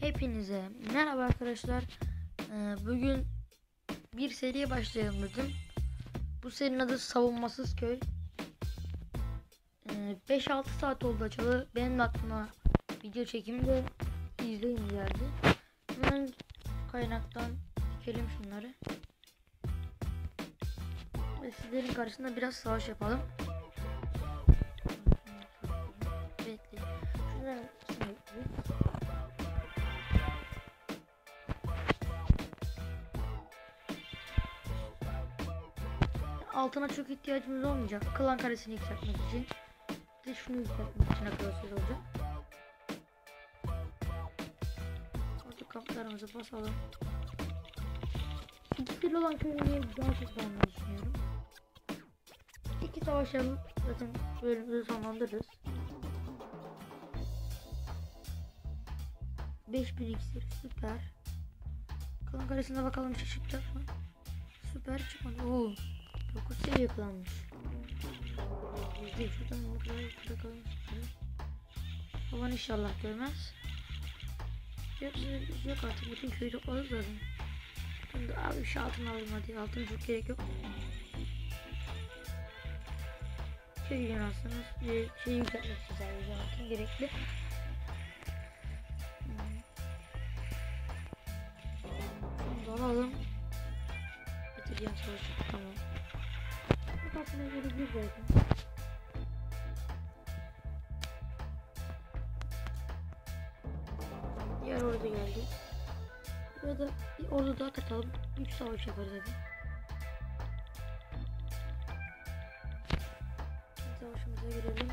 Hepinize merhaba arkadaşlar. Ee, bugün bir seriye başlayalım dedim. Bu serinin adı Savunmasız Köy. Ee, 5-6 saat oldu açalı. Benim aklıma video çekimi de izleyin geldi. Hemen kaynaktan dikelim şunları. Ve sizlerin karşısında biraz savaş yapalım. Altına çok ihtiyacımız olmayacak. Klan karesini yükseltmek için. Bir şunu yükseltmek için akılsız olacak. Artık kaplarımızı basalım. İkili olan köyüne güzel ses vermeyi düşünüyorum. Savaşalım. Zaten bölümümüzü sonlandırırız. 5000 iksir süper. Klan karesine bakalım şaşırtacak mı? Süper çıkmadı. Oo. 9 seviye kalmış. Yüzde şuradan şurada kalmış. Havan inşallah görmez. Yok, yok artık bütün köyü topladık zaten. Şimdi abi şu altın alalım hadi. Altın çok gerek yok. Köy binasınız. Şey, şey yükseltmek sadece altın gerekli. Alalım. Bitireceğim savaşı. Tamam. Kafasına göre bir zaten. Diğer ordu geldi. Burada bir ordu daha katalım. Üç savaş yaparız hadi. Savaşımıza girelim.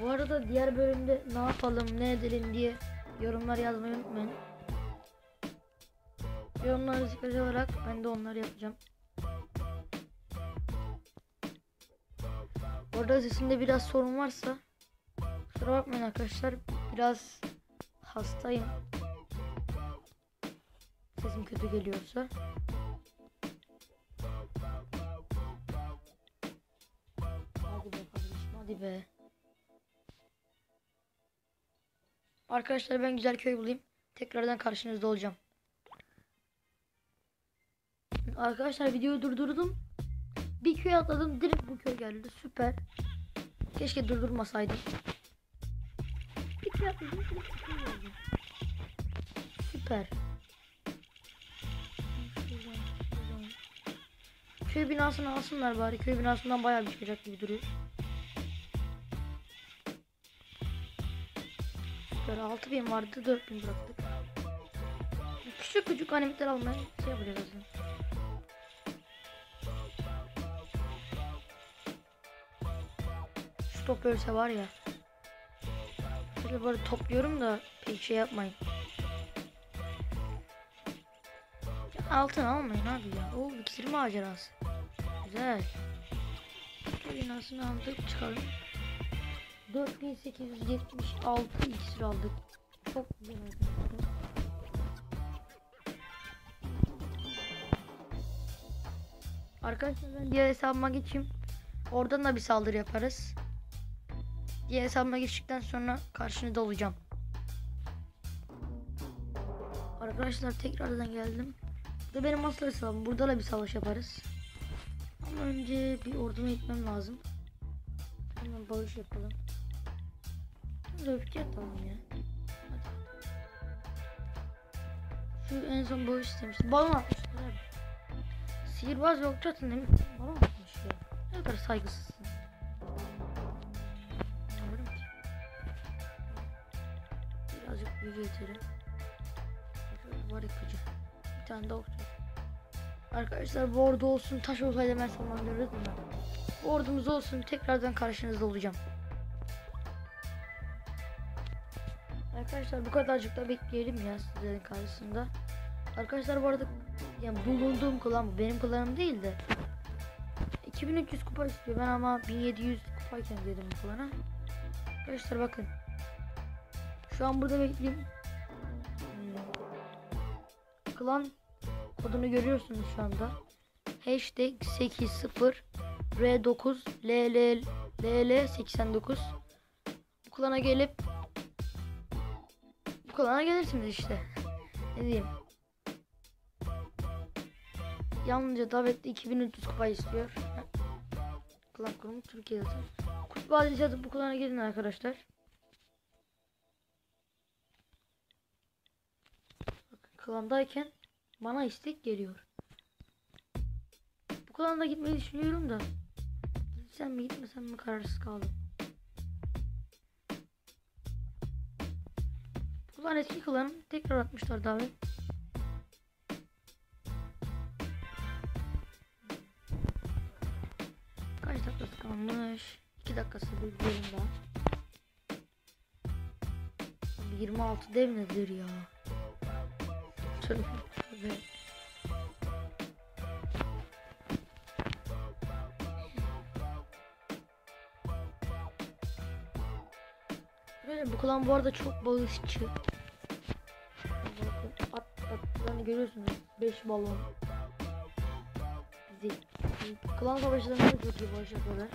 Bu arada diğer bölümde ne yapalım ne edelim diye yorumlar yazmayı unutmayın. Yorumları sıkıcı olarak ben de onları yapacağım. Orada sesimde biraz sorun varsa kusura bakmayın arkadaşlar biraz hastayım. Sesim kötü geliyorsa. Hadi be kardeşim hadi be. Arkadaşlar ben güzel köy bulayım. Tekrardan karşınızda olacağım. Arkadaşlar videoyu durdurdum. Bir köy atladım. Direkt bu köy geldi. Süper. Keşke durdurmasaydım. Bir köy atladım. Direkt bu köy geldi. Süper. Köy binasını alsınlar bari. Köy binasından bayağı bir çıkacak gibi duruyor. Böyle 6000 vardı 4000 bıraktık. Küçük küçük animatlar almaya şey yapacağız aslında. Şu ölse var ya. Şöyle böyle topluyorum da pek şey yapmayın. Ya altın almayın abi ya. O iksir macerası. Güzel. Köy binasını aldık çıkalım. 4876 iksir aldık. Çok güzel arkadaşlar. Arkadaşlar ben diğer hesabıma geçeyim. Oradan da bir saldırı yaparız. Diğer hesabıma geçtikten sonra karşınızda olacağım. Arkadaşlar tekrardan geldim. Bu da benim asıl hesabım. Burada da bir savaş yaparız. Ama önce bir orduma gitmem lazım. Hemen bağış yapalım. Öfke atalım ya. Hadi. Şu en son bağış istemiştim. Balon atmışlar abi. Sihirbaz ve okçu atın demiş. Balon atmış ya. Ne kadar saygısızsın. Birazcık büyü getirin. Var yıkıcı. Bir tane de okçu. Arkadaşlar bu ordu olsun taş olsaydı ben sallandırırdım da. Bu ordumuz olsun tekrardan karşınızda olacağım. Arkadaşlar bu kadarcık da bekleyelim ya sizlerin karşısında. Arkadaşlar bu arada yani bulunduğum klan bu benim klanım değil de 2300 kupa istiyor ben ama 1700 kupayken dedim bu klana. Arkadaşlar bakın Şu an burada bekleyeyim. Hmm. Klan kodunu görüyorsunuz şu anda. Hashtag 80 R9 LL LL 89 Bu klana gelip bu klana gelirsiniz işte. Ne diyeyim? Yalnızca davette 2300 kupa istiyor. Klan kurumu Türkiye'de. Kutup adresi atıp bu klana gelin arkadaşlar. Bakın klandayken bana istek geliyor. Bu klanda gitmeyi düşünüyorum da. Gitsem mi gitmesem mi kararsız kaldım. Bu klan eski klan tekrar atmışlar davet. Kaç dakikası kalmış? 2 dakikası bir bölüm daha. 26 dev nedir ya? Tövbe tövbe. Böyle bu klan bu arada çok bağışçı. At atlarını görüyorsunuz. 5 balon. Bizi. Klan savaşlarında da çok iyi bağış yapıyorlar.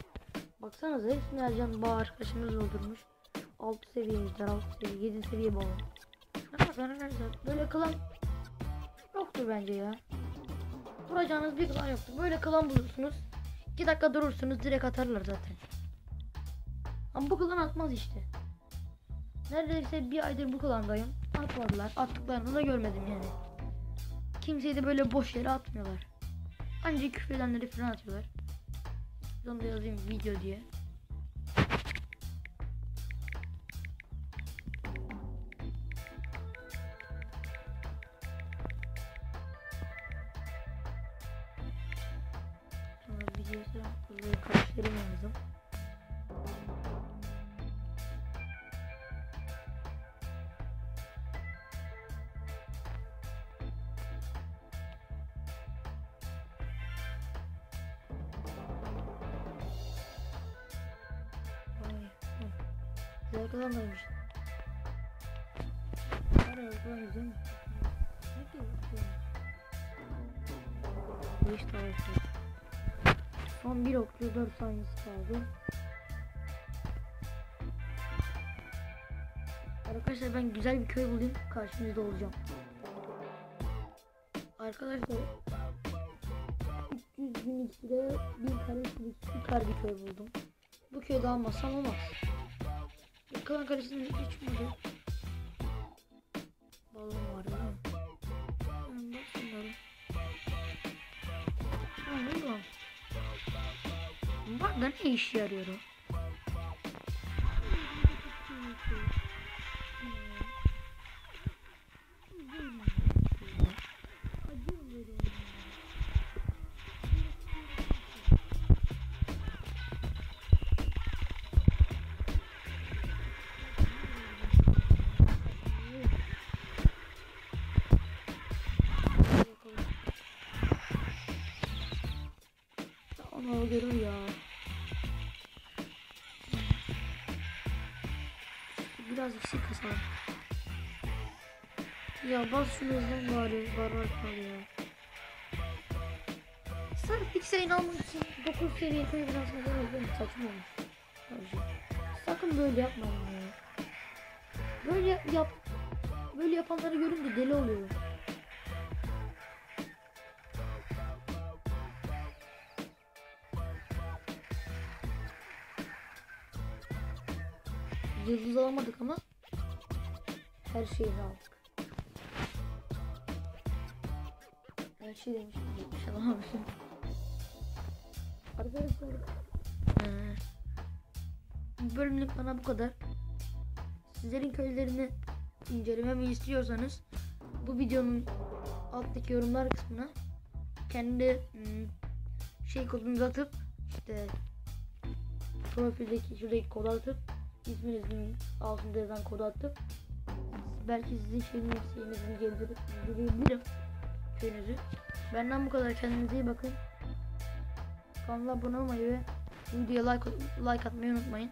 Baksanıza hepsini Ercan Bağ arkadaşımız doldurmuş. 6 seviyemizler 6 seviye 7 seviye balon. Böyle klan yoktur bence ya. Kuracağınız bir klan yoktur. Böyle klan bulursunuz. 2 dakika durursunuz direkt atarlar zaten. Ama bu klan atmaz işte. Neredeyse bir aydır bu klandayım. Atmadılar. Attıklarını da görmedim yani. Kimseyi de böyle boş yere atmıyorlar. Ancak küfredenleri falan atıyorlar. Onu da yazayım video diye. Kazanmış. Araya falan güzel mi? Ne ki bu? Tane şey. Son bir okçu 4 saniyesi kaldı. Arkadaşlar ben güzel bir köy bulayım karşınızda olacağım. Arkadaşlar 300 bin lira bir karesi süper bir köy buldum. Bu köyde almasam olmaz. Yakalan kalesinin hiç mi Balon var mi? Ben bak şunlara. Ha ne bu? Bak ne işe yarıyor o? Görür ya. Biraz eksik kasalım. Ya bas şunu hızlan bari. Barbar kal ya. Sırf piksel almak için 9 seviye öldüm saçma. Sakın böyle yapmayın ya. Böyle yap böyle yapanları görünce deli oluyorum. Yıldız alamadık ama her şeyini aldık. Her şey demişim. Alamamışım. Arkadaşlar. Ee, bu bölümlük bana bu kadar. Sizlerin köylerini incelememi istiyorsanız bu videonun alttaki yorumlar kısmına kendi hmm, şey kodunuzu atıp işte profildeki şuradaki kodu atıp isminizin altında yazan kodu atıp belki sizin şeyiniz şeyinizi gelebilir, gelebilirim köyünüzü. Benden bu kadar kendinize iyi bakın. Kanala abone olmayı ve videoya like, like atmayı unutmayın.